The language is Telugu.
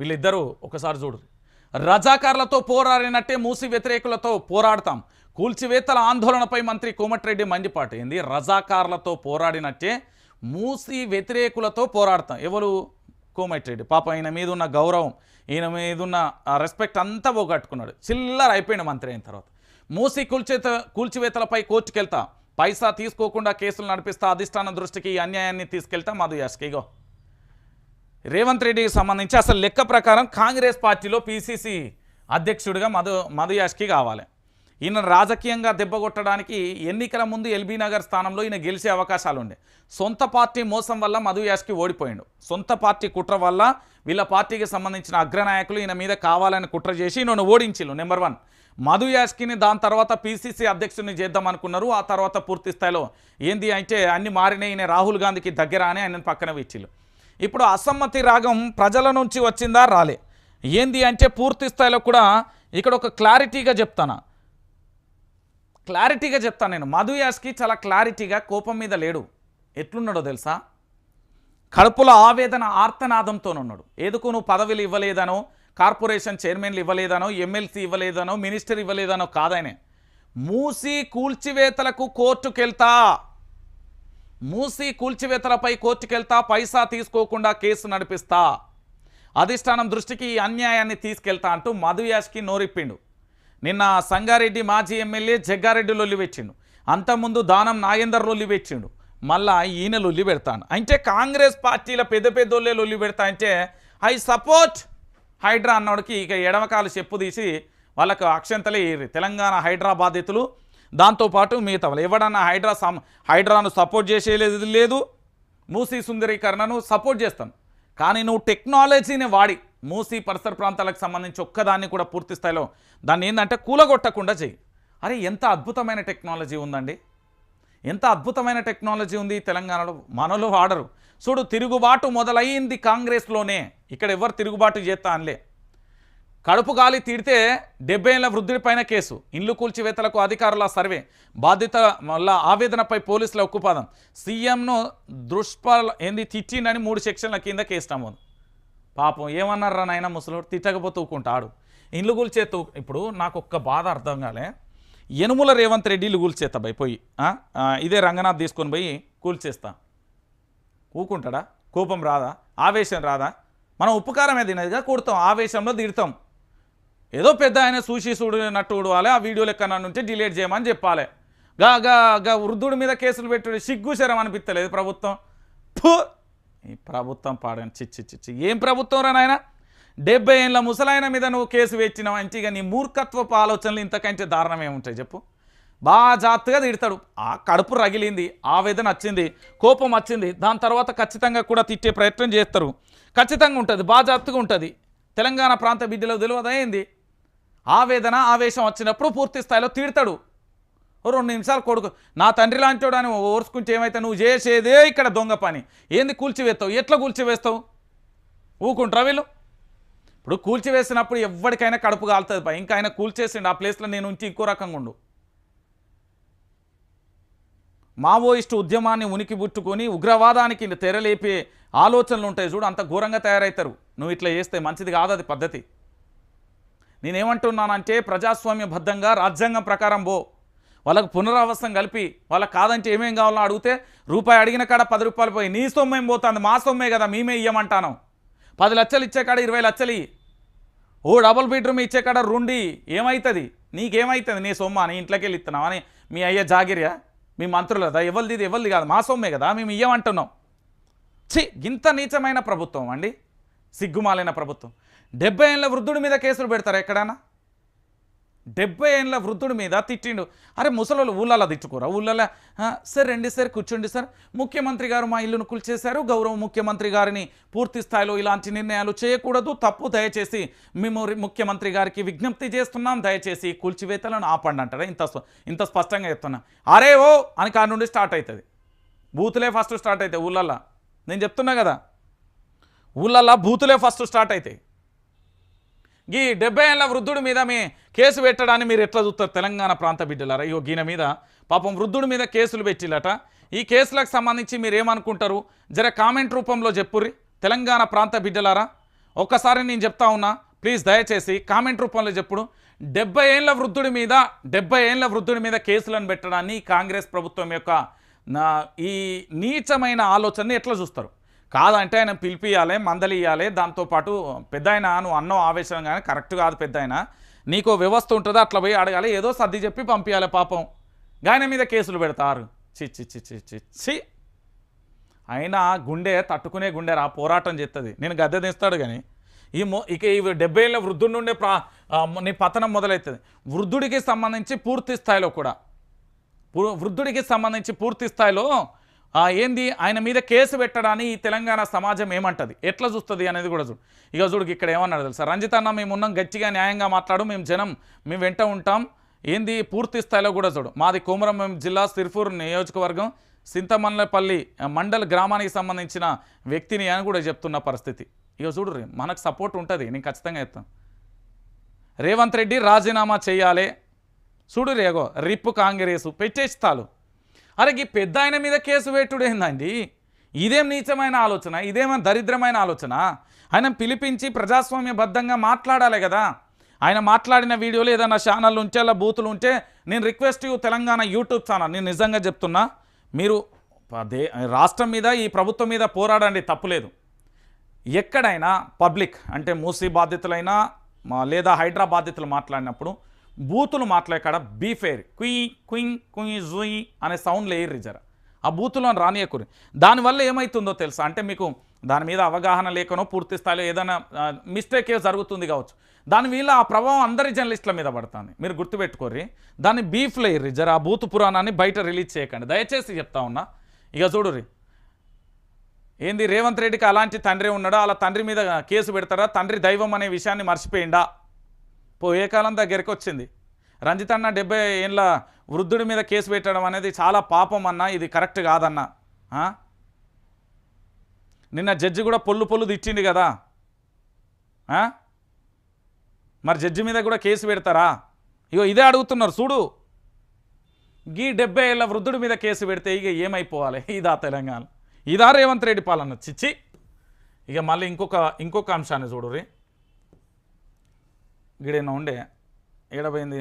వీళ్ళిద్దరూ ఒకసారి చూడు. రజాకార్లతో పోరాడినట్టే మూసి వ్యతిరేకులతో పోరాడతాం. కూల్చివేతల ఆందోళనపై మంత్రి కోమటిరెడ్డి మండిపాటు. ఏంది? రజాకార్లతో పోరాడినట్టే మూసి వ్యతిరేకులతో పోరాడతాం. ఎవరు? కోమటిరెడ్డి. పాప ఈయన మీద ఉన్న గౌరవం ఈయన మీద ఉన్న రెస్పెక్ట్ అంతా పోగొట్టుకున్నాడు. చిల్లర అయిపోయింది మంత్రి అయిన తర్వాత. మూసి కూల్చేత కూల్చివేతలపై కోర్టుకెళ్తా. పైసా తీసుకోకుండా కేసులు నడిపిస్తా అధిష్టానం దృష్టికి ఈ అన్యాయాన్ని తీసుకెళ్తా. మధు యాస్కి రేవంత్ రెడ్డికి సంబంధించి అసలు లెక్క ప్రకారం కాంగ్రెస్ పార్టీలో పీసీసీ అధ్యక్షుడిగా మధు మధుయాష్కి కావాలి. ఈయన రాజకీయంగా దెబ్బగొట్టడానికి ఎన్నికల ముందు ఎల్బీ నగర్ స్థానంలో ఈయన గెలిచే అవకాశాలు ఉండే. సొంత పార్టీ మోసం వల్ల మధు యాష్కి ఓడిపోయిండు. సొంత పార్టీ కుట్ర వల్ల వీళ్ళ పార్టీకి సంబంధించిన అగ్రనాయకులు ఈయన మీద కావాలని కుట్ర చేసి ఈయనను ఓడించిల్లు నెంబర్ వన్ మధు యాష్కిని దాని తర్వాత పీసీసీ అధ్యక్షుడిని చేద్దాం అనుకున్నారు. ఆ తర్వాత పూర్తి స్థాయిలో ఏంది అంటే అన్ని మారినాయి ఈయన రాహుల్ గాంధీకి దగ్గర అని ఆయన పక్కన పెట్టిల్లు ఇప్పుడు అసమ్మతి రాగం ప్రజల నుంచి వచ్చిందా? రాలే. ఏంది అంటే పూర్తి స్థాయిలో కూడా ఇక్కడ ఒక క్లారిటీగా చెప్తాను? క్లారిటీగా చెప్తాను నేను. మధు యాస్కి చాలా క్లారిటీగా కోపం మీద లేడు. ఎట్లున్నాడో తెలుసా? కడుపులో ఆవేదన ఆర్తనాదంతో ఉన్నాడు. ఏదుకు నువ్వు పదవులు ఇవ్వలేదనో కార్పొరేషన్ చైర్మన్లు ఇవ్వలేదనో ఎమ్మెల్సీ ఇవ్వలేదనో మినిస్టర్ ఇవ్వలేదనో కాదనే మూసి కూల్చివేతలకు కోర్టుకెళ్తా. మూసి కూల్చివేతలపై కోర్టుకెళ్తా పైసా తీసుకోకుండా కేసు నడిపిస్తా. అధిష్టానం దృష్టికి ఈ అన్యాయాన్ని తీసుకెళ్తా అంటూ మధుయాష్కి నోరిప్పిండు. నిన్న సంగారెడ్డి మాజీ ఎమ్మెల్యే జగ్గారెడ్డి లొల్లివెచ్చిండు అంతకుముందు దానం నాగేందర్ లొల్లివెచ్చిండు మళ్ళా ఈయన లొల్లి పెడతాను. అంటే కాంగ్రెస్ పార్టీల పెద్ద పెద్దోళ్ళే లొల్లి పెడతా అంటే ఐ సపోర్ట్ హైడ్రా అన్నోడికి ఇక ఎడమకాలు చెప్పు తీసి వాళ్ళకు అక్షంతలే తెలంగాణ హైడ్రా బాధితులు దాంతోపాటు మిగతా వాళ్ళు ఎవడన్నా హైడ్రా సమ్ హైడ్రాను సపోర్ట్ చేసేది లేదు. మూసీ సుందరీకరణను సపోర్ట్ చేస్తాం కానీ నువ్వు టెక్నాలజీని వాడి మూసీ పరిసర ప్రాంతాలకు సంబంధించి ఒక్కదాన్ని కూడా పూర్తి స్థాయిలో దాన్ని ఏంటంటే కూలగొట్టకుండా చెయ్యి అరే ఎంత అద్భుతమైన టెక్నాలజీ ఉందండి. ఎంత అద్భుతమైన టెక్నాలజీ ఉంది తెలంగాణలో. మనలో వాడరు చూడు తిరుగుబాటు మొదలయ్యింది కాంగ్రెస్లోనే. ఇక్కడ ఎవరు తిరుగుబాటు చేస్తా అనలే. కడుపు గాలి తీడితే డెబ్బై ఏళ్ళ వృద్ధుడిపైన కేసు. ఇండ్లు కూల్చివేతలకు అధికారుల సర్వే. బాధిత వల్ల ఆవేదనపై పోలీసుల ఉక్కుపాదం. సీఎంను దుష్పల ఏంది తిట్టిండని మూడు సెక్షన్ల కింద కేసు నమోదు. పాపం ఏమన్నారా నాయన ముసలోడు? తిట్టకపోతే ఊకుంటాడు ఇండ్లు కూల్చేతూ ఇప్పుడు నాకు ఒక్క బాధ అర్థం కాలే. యనుముల రేవంత్ రెడ్డి ఇల్లు కూల్చేస్తా పోయి. పోయి ఇదే రంగనాథ్ తీసుకొని పోయి కూల్చేస్తా. ఊకుంటాడా? కోపం రాదా? ఆవేశం రాదా? మనం ఉపకారం తినేదిగా కూడతాం. ఆవేశంలో తిడతాం. ఏదో పెద్ద ఆయన సూచి చూడినట్టు ఉడవాలి ఆ వీడియో లెక్క నన్ను ఉంటే డిలీట్ చేయమని చెప్పాలి. గా గా గా వృద్ధుడి మీద కేసులు పెట్టుడు సిగ్గు అనిపించలేదు ప్రభుత్వం. ఫు! ఈ ప్రభుత్వం పాడని చిచ్చి చిచ్చి ఏం ప్రభుత్వం రా నాయన? డెబ్బై ఏళ్ళ ముసలాయన మీద నువ్వు కేసు వేచినావు అంటే ఇక నీ మూర్ఖత్వపు ఆలోచనలు ఇంతకంటే దారుణం ఏముంటాయి చెప్పు. బాగా జాగ్రత్తగా తిడతాడు. ఆ కడుపు రగిలింది ఆవేదన వచ్చింది కోపం వచ్చింది. దాని తర్వాత ఖచ్చితంగా కూడా తిట్టే ప్రయత్నం చేస్తారు. ఖచ్చితంగా ఉంటుంది బాగా జాగ్రత్తగా ఉంటుంది. తెలంగాణ ప్రాంత బిడ్డలో తెలియదా ఆవేదన ఆవేశం వచ్చినప్పుడు పూర్తి స్థాయిలో తీడతాడు. రెండు నిమిషాలు కొడుకు నా తండ్రి లాంటివాడు అని ఓర్చుకుంటే ఏమైతే నువ్వు చేసేదే ఇక్కడ దొంగ పని. ఏంది కూల్చివేస్తావు? ఎట్లా కూల్చివేస్తావు? ఊకుంటారా వీళ్ళు? ఇప్పుడు కూల్చివేసినప్పుడు ఎవరికైనా కడుపు కాలుతుంది పై ఇంకా ఆయన కూల్చేసిండు ఆ ప్లేస్లో నేను ఉంచి ఇంకో రకంగా ఉండు. మావోయిస్టు ఉద్యమాన్ని ఉనికి బుట్టుకొని ఉగ్రవాదానికి తెరలేపే ఆలోచనలు ఉంటాయి చూడు అంత ఘోరంగా తయారవుతారు నువ్వు ఇట్లా చేస్తే మంచిది కాదు అది పద్ధతి. నేనేమంటున్నానంటే ప్రజాస్వామ్యబద్ధంగా రాజ్యాంగం ప్రకారం పో. వాళ్ళకు పునరావాసం కలిపి వాళ్ళకి కాదంటే ఏమేం కావాలో అడిగితే రూపాయి అడిగిన కాడ పది రూపాయలు పోయి నీ సొమ్మేం పోతుంది? మా సొమ్మే కదా మేమే ఇయ్యమంటాను. పది లక్షలు ఇచ్చే కాడ ఇరవై లక్షలు ఇయ్యి. ఓ డబుల్ బెడ్రూమ్ ఇచ్చే కాడ రుండి ఏమవుతుంది నీకేమవుతుంది నీ సొమ్మ నీ ఇంట్లోకి వెళ్ళి ఇస్తున్నావు అని మీ అయ్య జాగిరియా? మీ మంత్రులదా ఎవరిది ఇది? ఎవరిది కాదు? మా సొమ్మే కదా మేము ఇయ్యమంటున్నాం. చి ఇంత నీచమైన ప్రభుత్వం అండి. సిగ్గుమాలైన ప్రభుత్వం. డెబ్బై ఏళ్ళ వృద్ధుడి మీద కేసులు పెడతారా ఎక్కడైనా? డెబ్బై ఏళ్ళ వృద్ధుడి మీద తిట్టిండు. అరే ముసలోళ్ళు ఊళ్ళలా తిట్టుకోరా? ఊళ్ళల్లో సరే సార్ రండి సార్ కూర్చోండి సార్. ముఖ్యమంత్రి గారు మా ఇల్లును కూల్చేశారు. గౌరవ ముఖ్యమంత్రి గారిని పూర్తి స్థాయిలో ఇలాంటి నిర్ణయాలు చేయకూడదు. తప్పు దయచేసి మేము ముఖ్యమంత్రి గారికి విజ్ఞప్తి చేస్తున్నాం. దయచేసి కూల్చివేతలను ఆపండి అంటారా? ఇంత ఇంత స్పష్టంగా చెప్తున్నా. అరే ఓ అని కాడ నుండి స్టార్ట్ అవుతుంది బూతులే ఫస్ట్ స్టార్ట్ అవుతాయి ఊళ్ళల్లో. నేను చెప్తున్నా కదా. ఊళ్ళల్లో బూతులే ఫస్ట్ స్టార్ట్ అవుతాయి ఈ డెబ్బై ఏళ్ళ వృద్ధుడి మీద మీ కేసు పెట్టడాన్ని మీరు ఎట్లా చూస్తారు? తెలంగాణ ప్రాంత బిడ్డలారా? ఇగో గీన మీద పాపం వృద్ధుడి మీద కేసులు పెట్టిలట ఈ కేసులకు సంబంధించి మీరు ఏమనుకుంటారు? జర కామెంట్ రూపంలో చెప్పుర్రి. తెలంగాణ ప్రాంత బిడ్డలారా ఒక్కసారి నేను చెప్తా ఉన్నా ప్లీజ్ దయచేసి కామెంట్ రూపంలో చెప్పుడు. డెబ్బై ఏళ్ళ వృద్ధుడి మీద డెబ్బై ఏళ్ళ వృద్ధుడి మీద కేసులను పెట్టడాన్ని కాంగ్రెస్ ప్రభుత్వం యొక్క నా ఈ నీచమైన ఆలోచనని ఎట్లా చూస్తారు? కాదంటే ఆయన పిలిపియాలి మందలియాలి ఇవ్వాలి దాంతోపాటు పెద్ద ఆయన నువ్వు అన్నో ఆవేశం కానీ కరెక్ట్ కాదు పెద్ద ఆయన నీకు వ్యవస్థ ఉంటుందో? అట్లా పోయి అడగాలి. ఏదో సర్ది చెప్పి పంపించాలి పాపం. గాయన మీద కేసులు పెడతారు. చి చి చి చి చి చి అయినా గుండె తట్టుకునే గుండె రా పోరాటం చేస్తుంది నేను గద్దె తీస్తాడు కానీ. ఈ మొ ఇక ఈ డెబ్బై ఏళ్ళ వృద్ధుడి నుండే ప్రా నీ పతనం మొదలవుతుంది వృద్ధుడికి సంబంధించి పూర్తి స్థాయిలో కూడా. వృద్ధుడికి సంబంధించి పూర్తి స్థాయిలో ఏంది ఆయన మీద కేసు పెట్టడాన్ని ఈ తెలంగాణ సమాజం ఏమంటది? ఎట్లా చూస్తుంది అనేది కూడా చూడు. ఇక చూడు ఇక్కడ ఏమన్నాడు తెలుసా? రంజిత్ అన్న మేము ఉన్నాం గట్టిగా న్యాయంగా మాట్లాడు మేము జనం మేము వెంట ఉంటాం. ఏంది పూర్తి స్థాయిలో కూడా చూడు. మాది కోమరం జిల్లా సిర్పూర్ నియోజకవర్గం సింతమల్లపల్లి మండల్ గ్రామానికి సంబంధించిన వ్యక్తిని అని కూడా చెప్తున్న పరిస్థితి. ఇక చూడు మనకు సపోర్ట్ ఉంటుంది. నేను ఖచ్చితంగా చెప్తాను రేవంత్ రెడ్డి రాజీనామా చేయాలి. చూడు రేగో రిప్పు కాంగ్రెస్ పెట్టేస్తాలు. అరే ఈ పెద్ద ఆయన మీద కేసు పెట్టుడు ఏందండి? ఇదేం నీచమైన ఆలోచన? ఇదేమో దరిద్రమైన ఆలోచన? ఆయన పిలిపించి ప్రజాస్వామ్యబద్ధంగా మాట్లాడాలి కదా. ఆయన మాట్లాడిన వీడియోలు ఏదైనా ఛానల్ ఉంటే అలా బూతులు ఉంటే నేను request you Telangana YouTube channel. నేను నిజంగా చెప్తున్నా మీరు దే రాష్ట్రం మీద ఈ ప్రభుత్వం మీద పోరాడండి తప్పులేదు ఎక్కడైనా పబ్లిక్ అంటే మూసీ బాధితులైనా మా లేదా హైడ్రా బాధితులు మాట్లాడినప్పుడు బూతులు మాట్లాడకాడ బీఫేర్ కుయ్ కుయింగ్ కుయ్ జుయ్ అనే సౌండ్లు వేయర్రి జర. ఆ బూతులను రానియకురి దానివల్ల ఏమవుతుందో తెలుసా? అంటే మీకు దాని మీద అవగాహన లేకనో పూర్తి స్థాయిలో ఏదైనా మిస్టేక్ జరుగుతుంది కావచ్చు. దాని వీళ్ళ ఆ ప్రభావం అందరి జర్నలిస్టుల మీద పడుతుంది. మీరు గుర్తుపెట్టుకోర్రి. దాన్ని బీఫ్లో వేయర్రి జర. ఆ బూతు పురాణాన్ని బయట రిలీజ్ చేయకండి. దయచేసి చెప్తా ఉన్నా. ఇక చూడుర్రి. ఏంది రేవంత్ రెడ్డికి అలాంటి తండ్రి ఉన్నాడా? అలా తండ్రి మీద కేసు పెడతారా? తండ్రి దైవం అనే విషయాన్ని మర్చిపోయిండా? పోయే కాలం దగ్గరికి వచ్చింది రంజిత్ అన్న డెబ్బై ఏళ్ళ వృద్ధుడి మీద కేసు పెట్టడం అనేది చాలా పాపం అన్న ఇది కరెక్ట్ కాదన్న నిన్న జడ్జి కూడా పొల్లు పొల్లు తిట్టింది కదా మరి జడ్జి మీద కూడా కేసు పెడతారా? ఇగో ఇదే అడుగుతున్నారు చూడు. గీ డెబ్బై ఏళ్ళ వృద్ధుడి మీద కేసు పెడితే ఇక ఏమైపోవాలి? ఇదా తెలంగాణ. ఇదా రేవంత్ రెడ్డి పాలన. చిచ్చి. ఇక మళ్ళీ ఇంకొక ఇంకొక అంశాన్ని చూడు రీ గిడేనా ఉండే? ఏడపోయింది